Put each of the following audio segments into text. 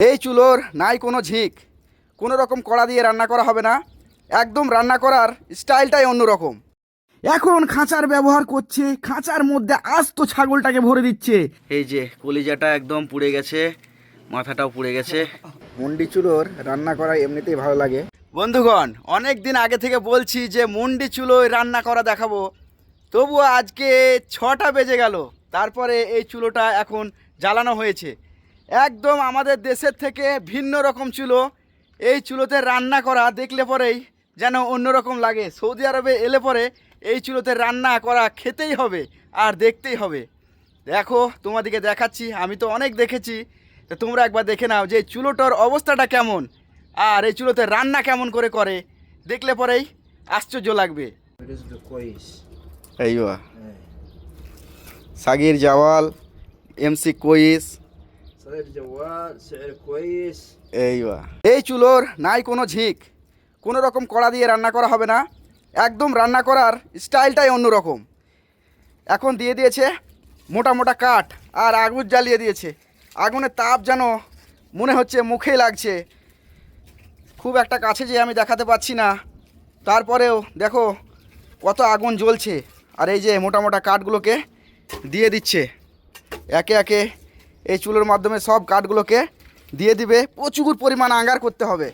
এই চুলোর নাই কোনো ঝিক। কোনো রকম কড়া দিয়ে রান্না করা হবে না। একদম রান্না করার স্টাইলটাই অন্যরকম। এখন খাঁচার ব্যবহার করছে খাঁচার মধ্যে আস্ত ছাগলটাকে ভরে দিচ্ছে। এই যে কলিজাটা একদম পুড়ে গেছে মাথাটাও পুড়ে গেছে। মুন্ডি চুলোর রান্না করা এমনিতেই ভালো লাগে। বন্ধুগণ অনেক দিন আগে থেকে বলছি যে মুন্ডি চুলোয় রান্না করা দেখাবো। তবুও আজকে ছটা বেজে গেল। তারপরে এই চুলোটা এখন জ্বালানো হয়েছে। একদম আমাদের দেশের থেকে ভিন্ন রকম চুলো। এই চুলোতে রান্না করা দেখলে পরেই যেন অন্যরকম লাগে। সৌদি আরবে এলে পরে এই চুলোতে রান্না করা খেতেই হবে আর দেখতেই হবে। দেখো তোমাদেরকে দেখাচ্ছি আমি তো অনেক দেখেছি। তো তোমরা একবার দেখে নাও যে চুলোটার অবস্থাটা কেমন আর এই চুলোতে রান্না কেমন করে করে। দেখলে পরেই আশ্চর্য লাগবে। সাগির জাওয়াল এমসি কোয়েস صغير جوال سعر كويس এইবা এই চুলোর নাই কোনো ঝিক কোনো রকম কড়া দিয়ে রান্না করা হবে না একদম রান্না করার স্টাইলটাই অন্যরকম এখন দিয়ে দিয়েছে মোটা মোটা কাঠ আর আগুন জ্বালিয়ে দিয়েছে আগুনের তাপ যেন মনে হচ্ছে মুখে লাগছে খুব একটা কাছে যে আমি দেখাতে পাচ্ছি না তারপরেও দেখো কত আগুন জ্বলছে আর এই যে মোটা মোটা কাঠগুলোকে দিয়ে দিচ্ছে একে একে এই চুলোর মাধ্যমে সব কাঠগুলোকে দিয়ে দিবে। প্রচুর পরিমাণ আঙ্গার করতে হবে।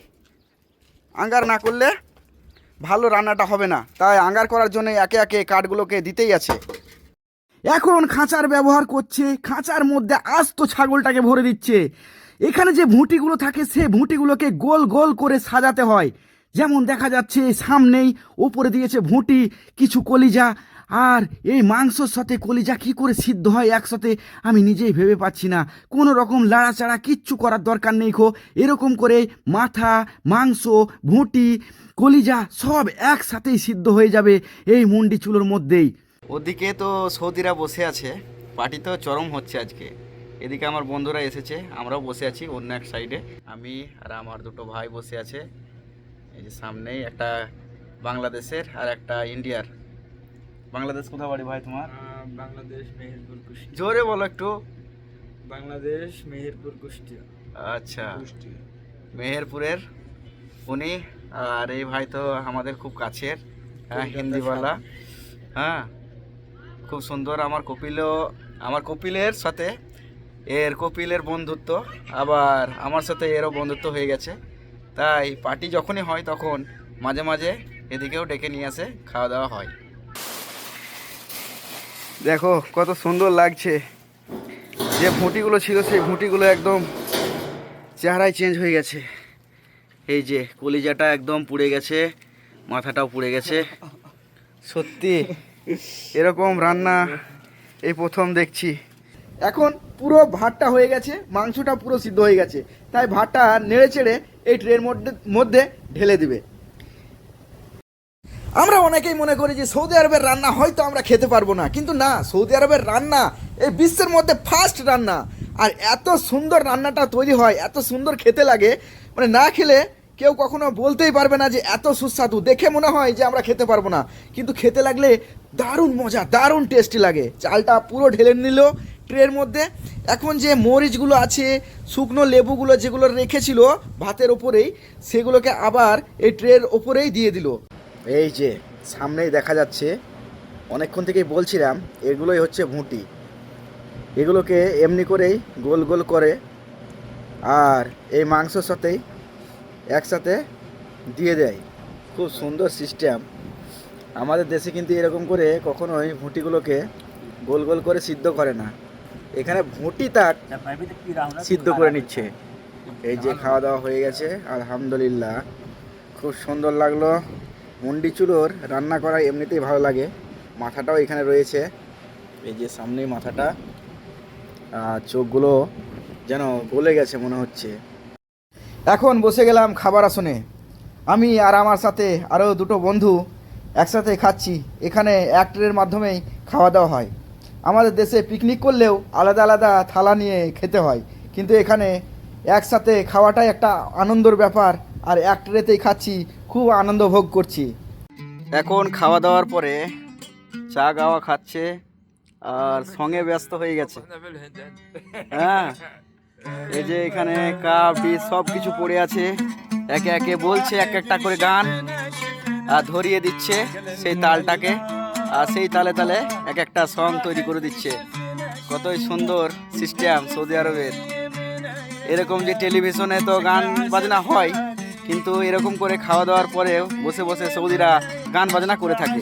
আঙ্গার না করলে ভালো রান্নাটা হবে না। তাই আঙ্গার করার জন্য একে একে কাঠগুলোকে দিতেই আছে। এখন খাঁচার ব্যবহার করছে। খাঁচার মধ্যে আস্ত ছাগলটাকে ভরে দিচ্ছে। এখানে যে ভুঁটিগুলো থাকে, সে ভুঁটিগুলোকে গোল গোল করে সাজাতে হয়। যেমন দেখা যাচ্ছে, সামনেই ওপরে দিয়েছে ভুঁটি, কিছু কলিজা আর এই মাংসর সাথে কলিজা কি করে সিদ্ধ হয় একসাথে আমি নিজেই ভেবে পাচ্ছি না। কোনো রকম লাড়াচাড়া কিচ্ছু করার দরকার নেই খো। এরকম করে মাথা, মাংস ভুঁটি কলিজা সব একসাথেই সিদ্ধ হয়ে যাবে এই মুন্ডি চুলোর মধ্যেই। ওদিকে তো সৌদিরা বসে আছে। পার্টি তো চরম হচ্ছে আজকে। এদিকে আমার বন্ধুরা এসেছে, আমরাও বসে আছি অন্য এক সাইডে। আমি আর আমার দুটো ভাই বসে আছে। এই যে সামনেই একটা বাংলাদেশের আর একটা ইন্ডিয়ার। বাংলাদেশ কোথায় বাড়ি ভাই তোমার? বাংলাদেশ মেহেরপুর কুষ্টিয়া। জোরে বলো একটু। বাংলাদেশ মেহেরপুর কুষ্টিয়া। আচ্ছা। মেহেরপুরের উনি। আর এই ভাই তো আমাদের খুব কাছের হ্যাঁ হিন্দিওয়ালা। হ্যাঁ খুব সুন্দর আমার কপিলও আমার কপিলের সাথে এর কপিলের বন্ধুত্ব। আবার আমার সাথে এরও বন্ধুত্ব হয়ে গেছে। তাই পার্টি যখনই হয় তখন মাঝে মাঝে এদিকেও ডেকে নিয়ে আসে খাওয়া দাওয়া হয়। দেখো, কত সুন্দর লাগছে। যে ভুঁটিগুলো ছিল, সেই ভুঁটিগুলো একদম চেহারায় চেঞ্জ হয়ে গেছে। এই যে, কলিজাটা একদম পুড়ে গেছে, মাথাটাও পুড়ে গেছে। সত্যি, এরকম রান্না এই প্রথম দেখছি। এখন পুরো ভাতটা হয়ে গেছে, মাংসটা পুরো সিদ্ধ হয়ে গেছে। তাই ভাতটা নেড়ে চেড়ে এই ট্রের মধ্যে মধ্যে ঢেলে দিবে। আমরা অনেকেই মনে করি যে সৌদি আরবের রান্না হয়তো আমরা খেতে পারব না, কিন্তু না, সৌদি আরবের রান্না, এই বিশ্বের মধ্যে ফার্স্ট রান্না। আর এত সুন্দর রান্নাটা তৈরি হয়, এত সুন্দর খেতে লাগে মানে না খেলে কেউ কখনো বলতেই পারবে না যে এত সুস্বাদু। দেখে মনে হয় যে আমরা খেতে পারব না, কিন্তু খেতে লাগলে দারুণ মজা, দারুণ টেস্টি লাগে। চালটা পুরো ঢেলে নিল ট্রের মধ্যে। এখন যে মরিচগুলো আছে, শুকনো লেবুগুলো যেগুলো রেখেছিল ভাতের ওপরেই, সেগুলোকে আবার এই ট্রের ওপরেই দিয়ে দিল। এই যে সামনেই দেখা যাচ্ছে অনেকক্ষণ থেকেই বলছিলাম এগুলোই হচ্ছে ভুঁটি। এগুলোকে এমনি করেই গোল গোল করে আর এই মাংসর সাথেই একসাথে দিয়ে দেয়। খুব সুন্দর সিস্টেম আমাদের দেশে কিন্তু এরকম করে কখনোই ভুঁটিগুলোকে গোল গোল করে সিদ্ধ করে না। এখানে ভুঁটি তার সিদ্ধ করে নিচ্ছে। এই যে খাওয়া দাওয়া হয়ে গেছে আলহামদুলিল্লাহ। খুব সুন্দর লাগল। মুন্ডি চুলোর রান্না করা এমনিতেই ভালো লাগে। মাথাটাও এখানে রয়েছে। এই যে সামনে মাথাটা চোখগুলো যেন গলে গেছে মনে হচ্ছে। এখন বসে গেলাম খাবার আসনে। আমি আর আমার সাথে আরও দুটো বন্ধু একসাথে খাচ্ছি। এখানে এক ট্রের মাধ্যমেই খাওয়া দাওয়া হয়। আমাদের দেশে পিকনিক করলেও আলাদা আলাদা থালা নিয়ে খেতে হয়। কিন্তু এখানে একসাথে খাওয়াটাই একটা আনন্দর ব্যাপার। আর এক ট্রেতেই খাচ্ছি খুব আনন্দ ভোগ করছি। এখন খাওয়া দাওয়ার পরে চা গাওয়া খাচ্ছে আর সঙ্গে ব্যস্ত হয়ে গেছে। হ্যাঁ এই যে এখানে কাপ, ডিশ সব কিছু পড়ে আছে। একে একে বলছে, এক একটা করে গান আর ধরিয়ে দিচ্ছে সেই তালটাকে আর সেই তালে তালে এক একটা সং তৈরি করে দিচ্ছে। কতই সুন্দর সিস্টেম সৌদি আরবের। এরকম যে টেলিভিশনে তো গান বাজনা হয় কিন্তু এরকম করে খাওয়া দাওয়ার পরেও বসে বসে সৌদিরা গান বাজনা করে থাকে।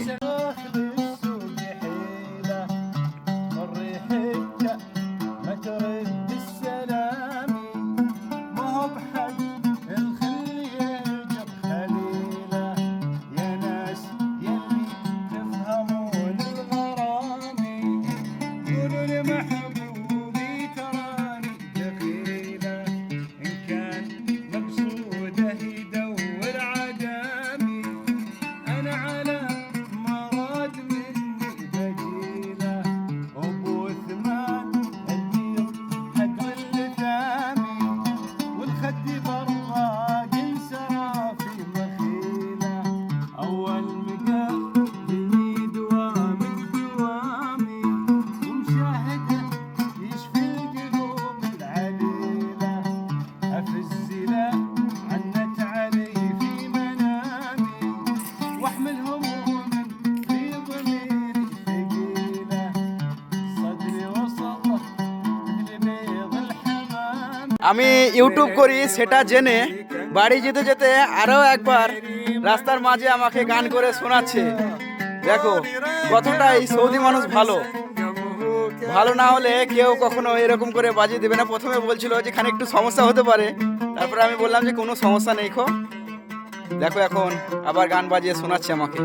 আমি ইউটিউব করি, সেটা জেনে বাড়ি যেতে যেতে আরও একবার রাস্তার মাঝে আমাকে গান করে শোনাচ্ছে। দেখো কতটা এই সৌদি মানুষ ভালো। ভালো না হলে কেউ কখনো এরকম করে বাজিয়ে দেবে না। প্রথমে বলছিল যে এখানে একটু সমস্যা হতে পারে। তারপরে আমি বললাম যে কোনো সমস্যা নেই খো। দেখো এখন আবার গান বাজিয়ে শোনাচ্ছে আমাকে।